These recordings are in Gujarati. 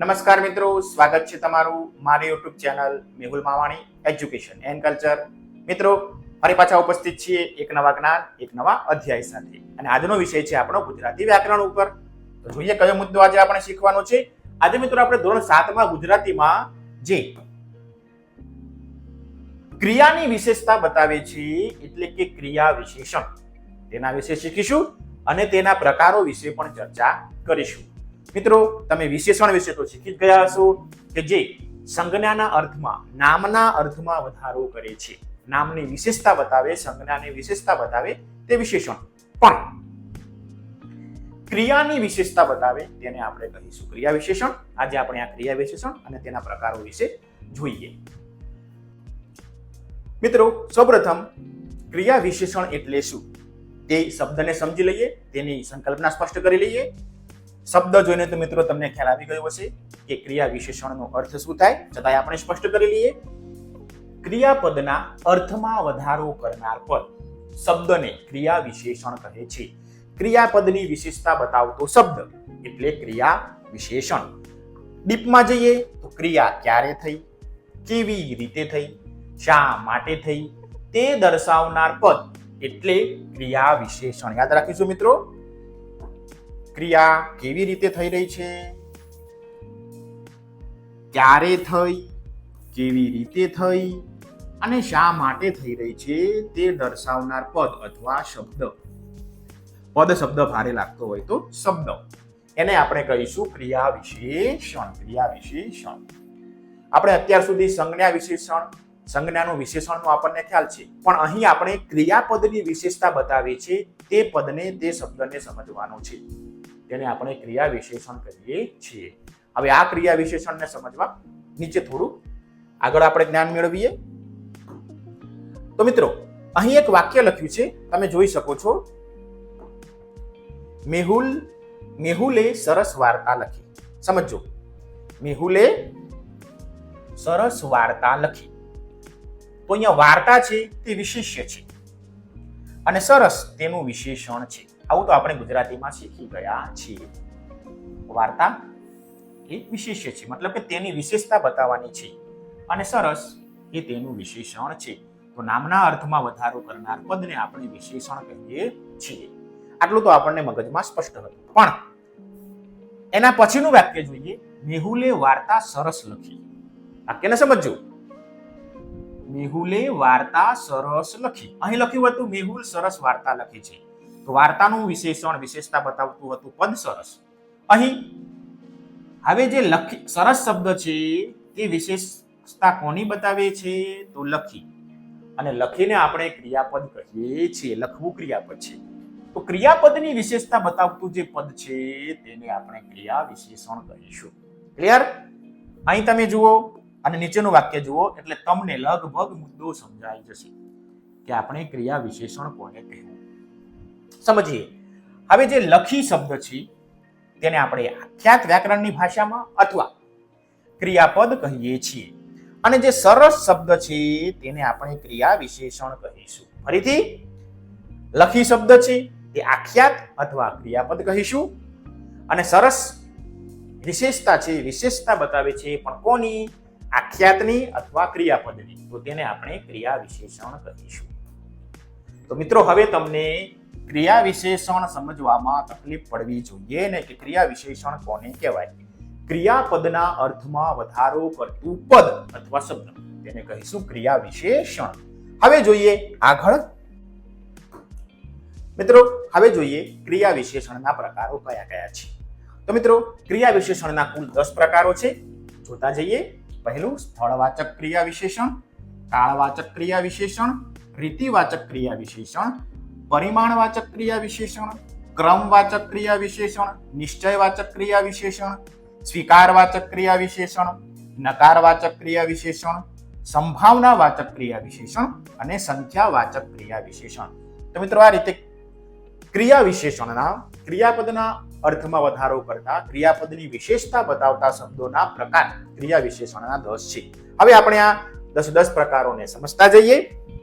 નમસ્કાર મિત્રો, સ્વાગત છે તમારું મારી YouTube channel Mehul Mavani education and culture મિત્રો, ફરી પાછા ઉપસ્થિત છીએ એક નવા જ્ઞાન, એક નવા અધ્યાય સાથે. અને આજનો વિષય છે આપણો ગુજરાતી વ્યાકરણ ઉપર. તો જોઈએ કયો મુદ્દો આજે આપણે શીખવાનો છે. આજે મિત્રો આપણે ધોરણ સાતમાં ગુજરાતીમાં જે ક્રિયાની વિશેષતા બતાવે છે, એટલે કે ક્રિયા વિશેષણ. તેના વિશે શીખીશું અને તેના પ્રકારો વિશે પણ ચર્ચા કરીશું. મિત્રો, તમે વિશેષણ વિશે તો શીખી જ ગયા હશો કે જે સંજ્ઞાના અર્થમાં, નામના અર્થમાં વધારો કરે છે. નામની વિશેષતા બતાવે, સંજ્ઞાની વિશેષતા બતાવે તે વિશેષણ. પણ ક્રિયાની વિશેષતા બતાવે તેને આપણે કહીશું ક્રિયા વિશેષણ. આજે આપણે આ ક્રિયા વિશેષણ અને તેના પ્રકારો વિશે જોઈએ. મિત્રો, સૌપ્રથમ ક્રિયા વિશેષણ એટલે શું? તે શબ્દને સમજી લઈએ, તેની સંકલ્પના સ્પષ્ટ કરી લઈએ. શબ્દ જોઈને તો મિત્રો તમને ખ્યાલ આવી ગયો હશે કે ક્રિયા વિશેષણનો અર્થ શું થાય? છતાંય આપણે સ્પષ્ટ કરી લઈએ. ક્રિયાપદના અર્થમાં વધારો કરનાર પદ શબ્દને ક્રિયા વિશેષણ કહે છે. ક્રિયાપદની વિશેષતા બતાવતો શબ્દ એટલે ક્રિયા વિશેષણ. ડીપમાં જઈએ તો ક્રિયા ક્યારે થઈ? કેવી રીતે થઈ? શા માટે થઈ? તે દર્શાવનાર પદ એટલે ક્રિયા વિશેષણ. યાદ રાખીશું મિત્રો? ક્રિયા કેવી રીતે થઈ રહી છે? ક્યારે થઈ? કેવી રીતે થઈ? અને શા માટે થઈ રહી છે તે દર્શાવનાર પદ અથવા શબ્દ? પદ, શબ્દ ભારે લાગતો હોય તો શબ્દ. એને આપણે કહીશું ક્રિયા વિશેષણ. ક્રિયા વિશેષણ. આપણે અત્યાર સુધી સંજ્ઞા વિશેષણ, સંજ્ઞાનું વિશેષણનો આપણને ખ્યાલ છે. પણ અહીં આપણે ક્રિયાપદની વિશેષતા બતાવી છે તે પદને, તે શબ્દને સમજવાનો છે. તેને આપણે ક્રિયા વિશેષણ કહીએ છીએ. હવે આ ક્રિયા વિશેષણને સમજવા નીચે થોડું આગળ આપણે જ્ઞાન મેળવીએ. તો મિત્રો, અહીં એક વાક્ય લખ્યું છે, તમે જોઈ શકો છો. મેહુલ, મેહુલે સરસ વાર્તા લખી. સમજો મેહુલે સરસ વાર્તા લખી. તો અહીંયા વાર્તા છે તે વિશેષ્ય છે. અને સરસ તેનું વિશેષણ છે. આવું તો આપણે ગુજરાતીમાં શીખી ગયા છીએ. વાર્તા એ વિશેષ્ય છે, મતલબ કે તેની વિશેષતા બતાવવાની છે. અને સરસ એ તેનું વિશેષણ છે. તો નામના અર્થમાં વધારો કરનાર પદને આપણે વિશેષણ કહીએ છીએ. આટલું તો આપણને મગજમાં સ્પષ્ટ હતું. પણ એના પછીનું વાક્ય જોઈએ. મેહુલે વાર્તા સરસ લખી. વાક્યને સમજો મેહુલે વાર્તા સરસ લખી. અહીં લખ્યું હતું મેહુલ સરસ વાર્તા લખી છે. વાર્તાનું વિશેષણ વિશેષતા બતાવતું હતું. પદ સરસ. અહીં હવે જે લખી, સરસ શબ્દ છે તે વિશેષતા કોની બતાવે છે? તો લખી. અને લખીને આપણે ક્રિયાપદ કહીએ છીએ. લખવું ક્રિયાપદ છે. તો ક્રિયાપદની વિશેષતા બતાવતું જે પદ છે, તેને આપણે ક્રિયા વિશેષણ કહીશું. ક્લિયર અહીં તમે જુઓ, અને નીચેનું વાક્ય જુઓ, એટલે તમને લગભગ મુદ્દો સમજાઈ જશે કે આપણે ક્રિયા વિશેષણ કોને કહેવું સમજીએ. હવે જે લખી શબ્દ છે, તેને આપણે આખ્યાત વ્યાકરણની ભાષામાં અથવા ક્રિયાપદ કહીએ છીએ. અને જે સરસ શબ્દ છે, તેને આપણે ક્રિયા વિશેષણ કહીશું. ફરીથી, લખી શબ્દ છે, તે આખ્યાત અથવા ક્રિયાપદ કહીશું. અને સરસ વિશેષતા છે, વિશેષતા બતાવે છે, પણ કોની? આખ્યાતની અથવા ક્રિયાપદની. તો તેને આપણે ક્રિયા વિશેષણ કહીશું. તો મિત્રો, હવે તમને ક્રિયા વિશેષણ સમજવામાં તકલીફ પડવી જોઈએ ને કે ક્રિયા વિશેષણ કોને કહેવાય? ક્રિયાપદના અર્થમાં વધારો કરતું પદ અથવા શબ્દ. તેને કહીશું ક્રિયા વિશેષણ. હવે જોઈએ આગળ. મિત્રો, હવે જોઈએ ક્રિયા વિશેષણના પ્રકારો કયા કયા છે. તો મિત્રો, ક્રિયા વિશેષણના કુલ દસ પ્રકારો છે. જોતા જઈએ. પહેલું, સ્થળવાચક ક્રિયા વિશેષણ કાળવાચક ક્રિયા વિશેષણ, રીતિવાચક ક્રિયા વિશેષણ પરિમાણવાચક ક્રિયા વિશેષણ, ક્રમવાચક ક્રિયા વિશેષણ, નિશ્ચયવાચક ક્રિયા વિશેષણ, સ્વીકારવાચક ક્રિયા વિશેષણ, નકારવાચક ક્રિયા વિશેષણ, સંભાવનાવાચક ક્રિયા વિશેષણ અને સંખ્યાવાચક ક્રિયા વિશેષણ. તો મિત્રો આ રીતે ક્રિયા વિશેષણના ક્રિયાપદના અર્થમાં વધારો કરતા, ક્રિયાપદની વિશેષતા બતાવતા શબ્દોના પ્રકાર ક્રિયા વિશેષણના દસ છે. હવે આપણે આ દસ દસ પ્રકારોને સમજતા જઈએ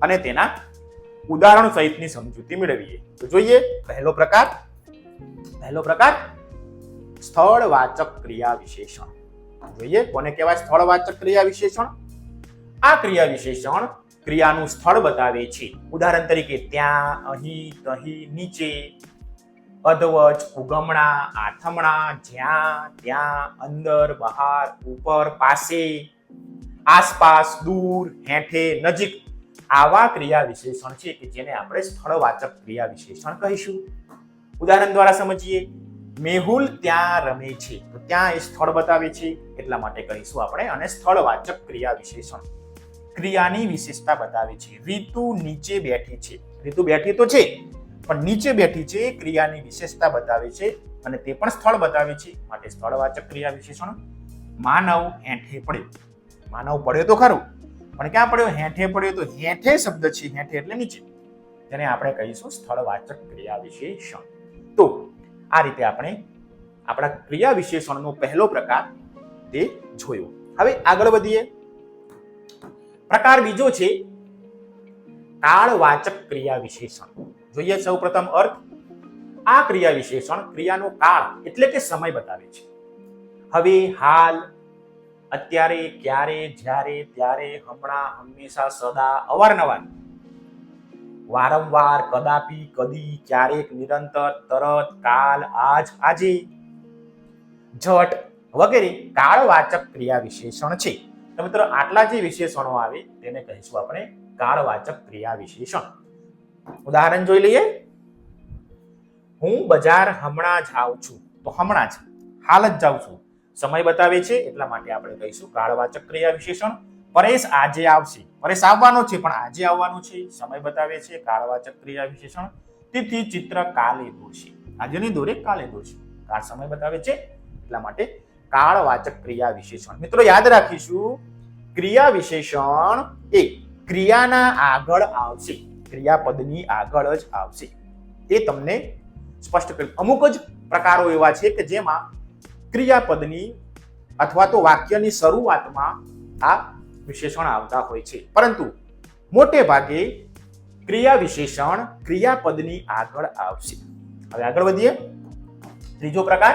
અને તેના ઉદાહરણ સહિતની સમજૂતી મેળવીએ. તો જોઈએ, પહેલો પ્રકાર પહેલો પ્રકાર, સ્થળવાચક ક્રિયા વિશેષણ જોઈએ, કોને કહેવાય સ્થળવાચક ક્રિયા વિશેષણ આ ક્રિયા વિશેષણ ક્રિયાનું સ્થળ બતાવે છે. ઉદાહરણ તરીકે, ત્યાં, અહીં, તહીં, નીચે અધવચ ઉગમણા, આથમણા, જ્યાં, ત્યાં, અંદર, બહાર, ઉપર, પાસે, આસપાસ, દૂર, હેઠે, નજીક. આવા ક્રિયા વિશેષણ છે કે જેને આપણે સ્થળવાચક ક્રિયા વિશેષણ કહીશું? ઉદાહરણ દ્વારા સમજીએ. મેહુલ ત્યાં રમે છે. તો ત્યાં એ સ્થળ બતાવે છે. એટલા માટે કહીશું આપણે અને સ્થળવાચક ક્રિયા વિશેષણ ક્રિયાની વિશેષતા બતાવે છે. રીતુ નીચે બેઠી છે. રીતુ બેઠી તો છે, પણ નીચે બેઠી છે એ ક્રિયાની વિશેષતા બતાવે છે અને તે પણ સ્થળ બતાવે છે. માટે સ્થળવાચક ક્રિયા વિશેષણ માનવ એંઠે પડ્યો. માનવ પડ્યો તો ખરું. પણ ક્યાં પડ્યો? હેઠે પડ્યો તો હેઠે શબ્દ છે, હેઠે એટલે નીચે. તેને આપણે કહીશું સ્થળવાચક ક્રિયા વિશેષણ તો આ રીતે આપણે આપણા ક્રિયા વિશેષણનો પહેલો પ્રકાર તે જોયો. હવે આગળ વધીએ. પ્રકાર બીજો છે કાળવાચક ક્રિયા વિશેષણ જોઈએ સૌ પ્રથમ અર્થ. આ ક્રિયા વિશેષણ ક્રિયાનો કાળ એટલે કે સમય બતાવે છે. હવે હાલ અત્યારે, ક્યારે, જ્યારે, ત્યારે હમણાં હંમેશા સદા અવારનવાર. વારંવાર કદાપી, કદી ક્યારેક નિરંતર, તરત, કાલ, આજ, આજે. જટ વગેરે કાળવાચક ક્રિયા વિશેષણ છે. તો મિત્રો, આટલા જે વિશેષણો આવે, તેને કહીશું આપણે કાળવાચક ક્રિયા વિશેષણ ઉદાહરણ જોઈ લઈએ. હું બજાર હમણાં જાઉં છું. તો હમણાં જ, હાલ જ જાઉં છું. સમય બતાવે છે, એટલા માટે આપણે કહીશું કાળવાચક ક્રિયા વિશેષણ. પરેશ આજે આવશે. પરેશ આવવાનો છે, પણ આજે આવવાનું છે. સમય બતાવે છે કાળવાચક ક્રિયા વિશેષણ. તેથી ચિત્ર કાલે દોરશે. આજે નહીં દોરે કાલે દોરશે. કાળ સમય બતાવે છે, એટલા માટે કાળવાચક ક્રિયા વિશેષણ. મિત્રો, યાદ રાખીશું, ક્રિયા વિશેષણ એ ક્રિયાના આગળ આવશે. ક્રિયાપદની આગળ જ આવશે. એ તમને સ્પષ્ટ કરી અમુક જ પ્રકારો એવા છે કે જેમાં ક્રિયાપદની અથવા તો વાક્યની શરૂઆતમાં આ વિશેષણ આવતા હોય છે. પરંતુ મોટે ભાગે ક્રિયા વિશેષણ ક્રિયાપદની આગળ આવશે. હવે આગળ વધીએ. ત્રીજો પ્રકાર,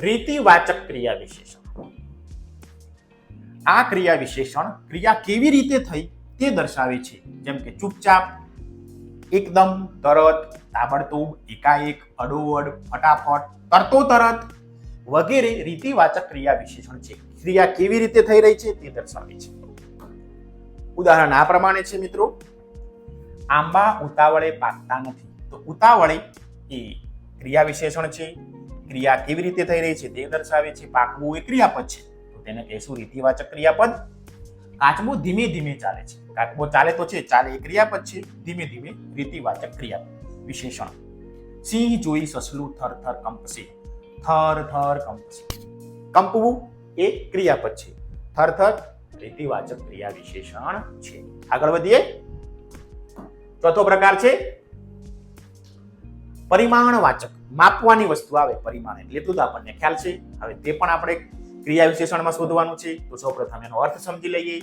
રીતિવાચક ક્રિયા વિશેષણ. આ ક્રિયા વિશેષણ ક્રિયા કેવી રીતે થઈ તે દર્શાવે છે. જેમ કે ચૂપચાપ, એકદમ, તરત, તાબડતોબ, એકાએક, અડોઅડ, ફટાફટ તરતો તરત વગેરે રીતિવાચક ક્રિયા વિશેષણ છે. ક્રિયા કેવી રીતે થઈ રહી છે તે દર્શાવે છે. ઉદાહરણ આ પ્રમાણે છે મિત્રો. આંબા ઉતાવળે પાકતા નથી. તો ઉતાવળે એ ક્રિયા વિશેષણ છે. ક્રિયા કેવી રીતે થઈ રહી છે તે દર્શાવે છે. પાકવું એ ક્રિયાપદ છે. તો તેને કહેશું રીતિવાચક ક્રિયાપદ. કાચબો ધીમે ધીમે ચાલે છે. કાચબો ચાલે તો છે, ચાલે એ ક્રિયાપદ છે. ધીમે ધીમે રીતિવાચક ક્રિયાપદ વિશેષણ. સિંહ જોઈ સસલું થર થર કંપશે થર થર કંપશે કંપવું એ ક્રિયાપદ છે થર થર રીતિવાચક ક્રિયા વિશેષણ છે આગળ વધીએ ચોથો પ્રકાર છે પરિમાણવાચક માપવાની વસ્તુ આવે પરિમાણ એટલે એટલું તો આપણને ખ્યાલ છે હવે તે પણ આપણે ક્રિયા વિશેષણમાં શોધવાનું છે તો સૌપ્રથમ એનો અર્થ સમજી લઈએ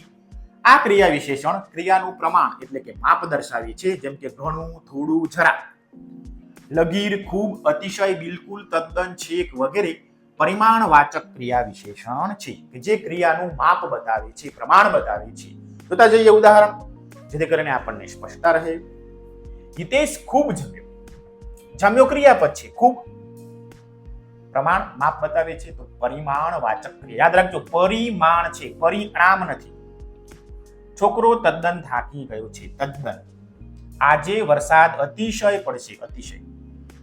આ ક્રિયા વિશેષણ ક્રિયાનું પ્રમાણ એટલે કે માપ દર્શાવે છે જેમ કે ઘણું, થોડું જરા લગીર ખૂબ અતિશય બિલકુલ તદ્દન છેક વગેરે પરિમાણવાચક ક્રિયા વિશેષણ છે કે જે ક્રિયાનું માપ બતાવે છે, પ્રમાણ બતાવે છે. જોતા જઈએ ઉદાહરણ. જેથી કરીને આપણને સ્પષ્ટતા રહે. હિતેશ ખૂબ જમ્યો. જમ્યો ક્રિયાપદ છે ખૂબ પ્રમાણ માપ બતાવે છે, તો પરિમાણવાચક ક્રિયા. યાદ રાખજો, પરિમાણ છે, પરિણામ નથી. છોકરો તદ્દન થાકી ગયો છે, તદ્દન. આજે વરસાદ અતિશય પડશે, અતિશય.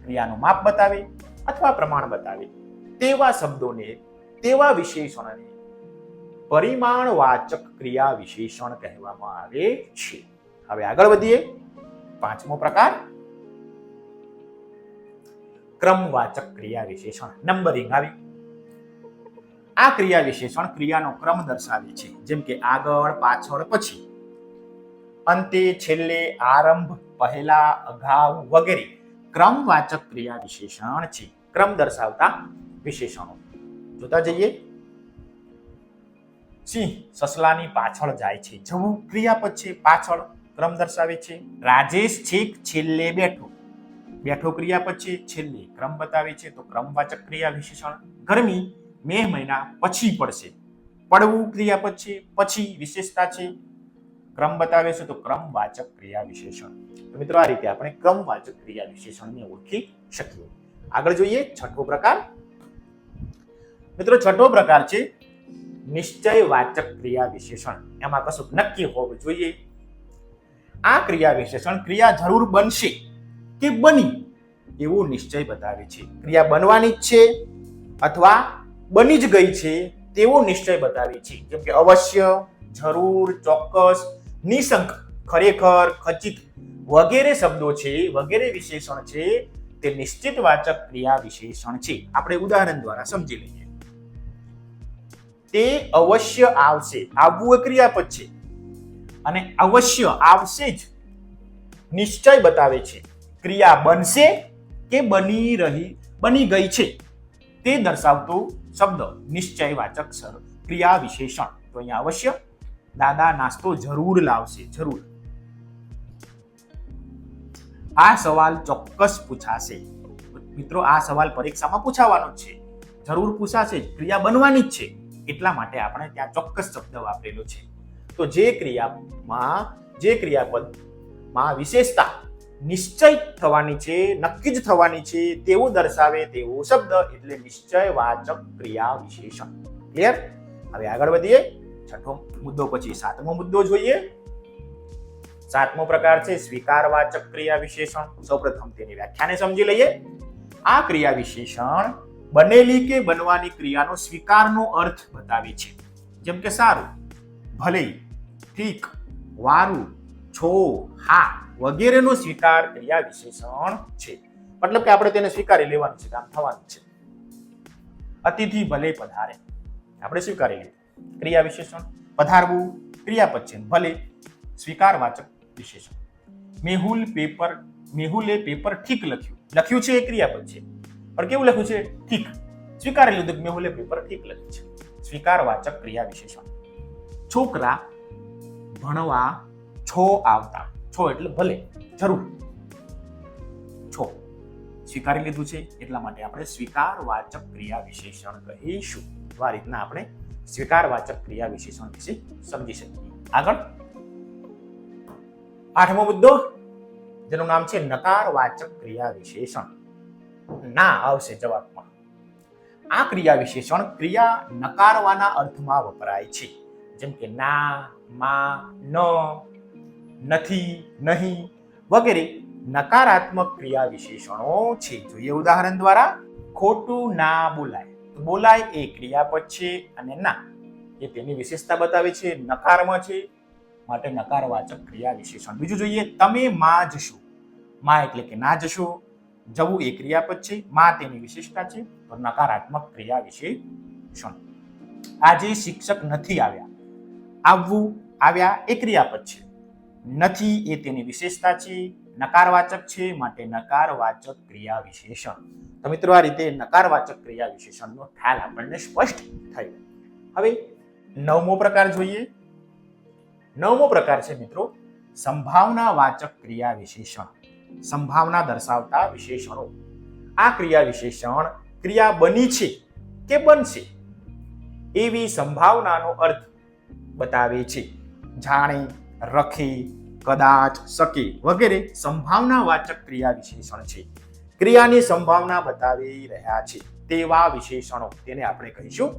ક્રિયાનું માપ બતાવે અથવા પ્રમાણ બતાવે. તેવા શબ્દોને, તેવા વિશેષણને પરિમાણવાચક ક્રિયા વિશેષણ કહેવામાં આવે છે. હવે આગળ વધીએ. પાંચમો પ્રકાર. ક્રમવાચક ક્રિયા વિશેષણ. નંબરિંગ આવી. આ ક્રિયા વિશેષણ ક્રિયાનો ક્રમ દર્શાવે છે. જેમ કે આગળ, પાછળ, પછી. અંતે, છેલ્લે, આરંભ, પહેલા, અગાઉ વગેરે. ક્રમવાચક ક્રિયા વિશેષણ છે. ક્રમ દર્શાવતા વિશેષણો. જોતા જઈએ. સિંહ સસલાની પાછળ જાય છે. જવું ક્રિયાપદ છે પાછળ ક્રમ દર્શાવે છે. રાજેશ છેક છેલ્લે બેઠો. બેઠો ક્રિયાપદ છે છેલ્લે ક્રમ બતાવે છે. તો ક્રમવાચક ક્રિયા વિશેષણ. ગરમી મે મહિના પછી પડશે. પડવું ક્રિયાપદ છે પછી વિશેષતા છે. ક્રમ બતાવે છે તો ક્રમવાચક ક્રિયા વિશેષણ. તો મિત્રો આ રીતે આપણે ક્રમવાચક ક્રિયા વિશેષણને ઓળખી શકીએ. આગળ જોઈએ છઠ્ઠો પ્રકાર. મિત્રો છઠ્ઠો પ્રકાર છે નિશ્ચયવાચક ક્રિયા વિશેષણ. એમાં કશું નક્કી હોવું જોઈએ. આ ક્રિયા વિશેષણ ક્રિયા જરૂર બનશે કે બની એવો નિશ્ચય બતાવે છે. ક્રિયા બનવાની જ છે અથવા બની જ ગઈ છે તેવો નિશ્ચય બતાવે છે. જેમ કે અવશ્ય, જરૂર, ચોક્કસ નિશંક ખરેખર ખચિત વગેરે શબ્દો છે, વગેરે વિશેષણ છે, તે નિશ્ચિત વાચક ક્રિયા વિશેષણ છે. આપણે ઉદાહરણ દ્વારા સમજી લઈએ. તે અવશ્ય આવશે, આવવું એ ક્રિયાપદ છે. અને અવશ્ય આવશે જ નિશ્ચય બતાવે છે. ક્રિયા બનશે કે બની રહી, બની ગઈ છે. તે દર્શાવતો શબ્દ નિશ્ચયવાચક વાચક ક્રિયા વિશેષણ. તો અહીંયા અવશ્ય દાદા નાસ્તો જરૂર લાવશે, જરૂર. આ સવાલ ચોક્કસ પૂછાશે. મિત્રો, આ સવાલ પરીક્ષામાં પૂછાવાનો છે. જરૂર પૂછાશે, ક્રિયા બનવાની જ છે. એટલા માટે આપણે ત્યાં ચોક્કસ શબ્દ વાપરેલો છે. તો જે ક્રિયામાં, જે ક્રિયાપદમાં વિશેષતા નિશ્ચય થવાની છે, નક્કી જ થવાની છે તેવું દર્શાવે તેવો શબ્દ એટલે નિશ્ચયવાચક ક્રિયા વિશેષણ. ક્લિયર હવે આગળ વધીએ. છઠ્ઠો મુદ્દો પછી સાતમો મુદ્દો જોઈએ. સાતમો પ્રકાર છે સ્વીકારવાચક ક્રિયા વિશેષણ સૌપ્રથમ તેની વ્યાખ્યાને સમજી લઈએ. આ ક્રિયા વિશેષણ બનેલી કે બનવાની ક્રિયાનો સ્વીકારનો અર્થ બતાવે છે. જેમ કે સારું ભલે ઠીક, વારું, છો, હા વગેરેનો સ્વીકાર ક્રિયા વિશેષણ છે. મતલબ કે આપણે તેને સ્વીકારી લેવાનું છે કામ થવાનું છે. અતિથિ ભલે પધારે, આપણે સ્વીકારી લીધું. ક્રિયા વિશેષણ, પધારવું ક્રિયાપદ છે ભલે સ્વીકારવાચક વિશેષણ. મેહુલ પેપર, મેહુલે પેપર ઠીક લખ્યું. લખ્યું છે એ ક્રિયાપદ છે. પણ કેવું લખ્યું છે? ઠીક. સ્વીકારી લીધું મેહુલે પેપર ઠીક લખ્યું છે. સ્વીકારવાચક ક્રિયા વિશેષણ. છોકરા ભણવા છો આવતા. છો એટલે ભલે, જરૂર. છો. સ્વીકારી લીધું છે. એટલા માટે આપણે સ્વીકારવાચક ક્રિયા વિશેષણ કહીશું. આ રીતના આપણે સ્વીકારવાચક ક્રિયા વિશેષણ વિશે સમજી શકીએ. આગળ. આઠમો મુદ્દો, જેનું નામ છે નકારવાચક ક્રિયા વિશેષણ. ના, આવશે જવાબમાં. આ ક્રિયા વિશેષણ ક્રિયા નકારવાના અર્થમાં વપરાય છે. જેમ કે ના, માં, ન, નથી, નહીં વગેરે નકારાત્મક ક્રિયા વિશેષણો છે. જોઈએ ઉદાહરણ દ્વારા. ખોટું ના બોલાય. બોલાય, એ ક્રિયાપદ છે અને ના. એ તેની વિશેષતા બતાવે છે, નકારમાં છે. માટે નકારવાચક ક્રિયા વિશેષણ. બીજું જોઈએ, તમે માં જશો. માં એટલે કે ના જશો. જવું એ ક્રિયાપદ છે. માં તેની વિશેષતા છે. તો નકારાત્મક ક્રિયા વિશેષણ. આજે શિક્ષક નથી આવ્યા. આવવું, આવ્યા એ ક્રિયાપદ છે. નથી એ તેની વિશેષતા છે. નકારવાચક છે માટે નકારવાચક ક્રિયા વિશેષણ. તો મિત્રો, આ રીતે નકારવાચક ક્રિયા વિશેષણનો ખ્યાલ આપણને સ્પષ્ટ થયો. હવે નવમો પ્રકાર જોઈએ. નવમો પ્રકાર છે મિત્રો, સંભાવનાવાચક ક્રિયા વિશેષણ. સંભાવના દર્શાવતા વિશેષણો. આ ક્રિયા વિશેષણ ક્રિયા બની છે કે બનશે? એવી સંભાવનાનો અર્થ બતાવે છે. જાણે, રખે કદાચ શકે વગેરે સંભાવનાવાચક ક્રિયા વિશેષણ છે. ક્રિયાની સંભાવના બતાવી રહ્યા છે. તેવા વિશેષણો તેને આપણે કહીશું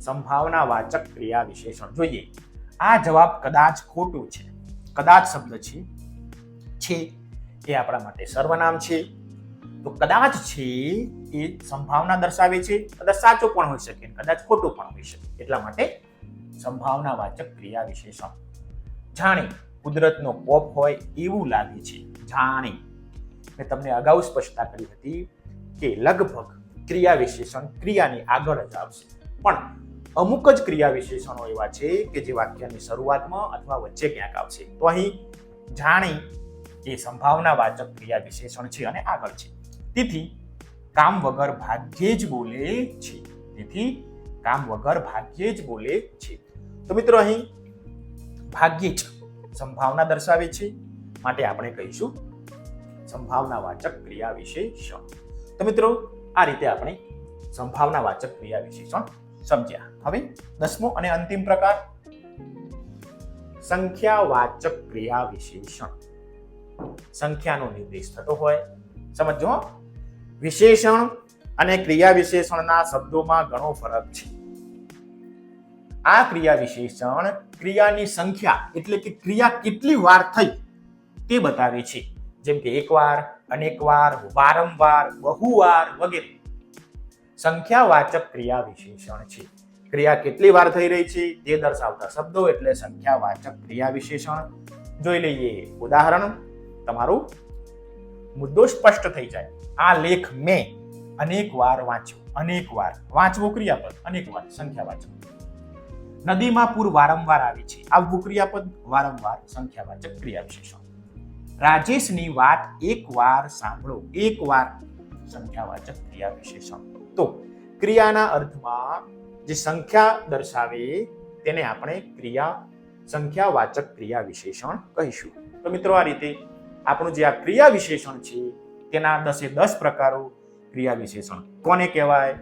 સંભાવનાવાચક ક્રિયા વિશેષણ. જોઈએ, આ જવાબ કદાચ ખોટું છે, કદાચ શબ્દ છે છે એ આપણા માટે સર્વનામ છે. તો કદાચ છે એ સંભાવના દર્શાવે છે, કદાચ સાચો પણ હોઈ શકે કદાચ ખોટું પણ હોઈ શકે. એટલા માટે સંભાવનાવાચક ક્રિયા વિશેષણ. જાણે કુદરતનો કોપ હોય એવું લાગે છે. જાણે. મેં તમને અગાઉ સ્પષ્ટતા કરી હતી કે લગભગ ક્રિયા વિશેષણ ક્રિયાની આગળ જ આવશે. પણ અમુક જ ક્રિયા વિશેષણો એવા છે કે જે વાક્યની શરૂઆતમાં અથવા વચ્ચે ક્યાંક આવશે. તો અહીં જાણી એ સંભાવનાવાચક ક્રિયા વિશેષણ છે અને આગળ છે. તેથી કામ વગર ભાગ્યે જ બોલે છે. તેથી કામ વગર ભાગ્યે જ બોલે છે. તો મિત્રો અહીં ભાગ્યે જ સંભાવના દર્શાવે છે. માટે આપણે કહીશું સંભાવનાવાચક ક્રિયા વિશેષણ તો મિત્રો, આ રીતે આપણે સંભાવનાવાચક ક્રિયા વિશેષણ સમજ્યા. હવે દસમો અને અંતિમ પ્રકાર. સંખ્યાવાચક ક્રિયા વિશેષણ સંખ્યાનો નિર્દેશ થતો હોય. સમજો વિશેષણ અને ક્રિયા વિશેષણના શબ્દોમાં ઘણો ફરક છે. આ ક્રિયા વિશેષણ ક્રિયાની સંખ્યા એટલે કે ક્રિયા કેટલી વાર થઈ તે બતાવે છે. જેમ કે એકવાર, અનેકવાર, વારંવાર, બહુવાર વગેરે. સંખ્યાવાચક ક્રિયા વિશેષણ છે. ક્રિયા કેટલી વાર થઈ રહી છે તે દર્શાવતા શબ્દો એટલે સંખ્યાવાચક ક્રિયા વિશેષણ. જોઈ લઈએ ઉદાહરણ. તમારું મુદ્દો સ્પષ્ટ થઈ જાય. આ લેખ મેં અનેક વાર વાંચ્યો અનેક વાર વાંચવું ક્રિયાપદ અનેક વાર સંખ્યાવાચક. નદીમાં પૂર વારંવાર આવે છે. આવવું ક્રિયાપદ વારંવાર સંખ્યાવાચક ક્રિયા વિશેષણ રાજેશની વાત એક વાર સાંભળો. એકવાર સંખ્યાવાચક ક્રિયા વિશેષણ તો ક્રિયાના અર્થમાં જે સંખ્યા દર્શાવે તેને આપણે ક્રિયા સંખ્યાવાચક ક્રિયા વિશેષણ કહીશું. તો મિત્રો આ રીતે આપણું જે આ ક્રિયા વિશેષણ છે તેના દસે દસ પ્રકારો ક્રિયા વિશેષણ કોને કહેવાય?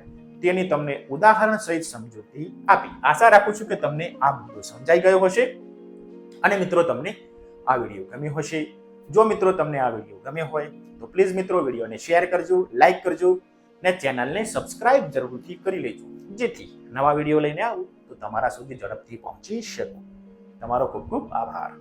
તેની તમને ઉદાહરણ સહિત સમજૂતી આપી. આશા રાખું છું કે તમને આ મુદ્દો સમજાઈ ગયો હશે અને મિત્રો તમને આ વીડિયો ગમ્યો હશે. જો મિત્રો તમને આ વીડિયો ગમ્યો હોય તો પ્લીઝ મિત્રો વિડીયોને શેર કરજો, લાઈક કરજો ને ચેનલને સબસ્ક્રાઇબ જરૂરથી કરી લેજો. જેથી નવા વીડિયો લઈને આવું તો તમારા સુધી ઝડપથી પહોંચી શકું. તમારો ખૂબ ખૂબ આભાર.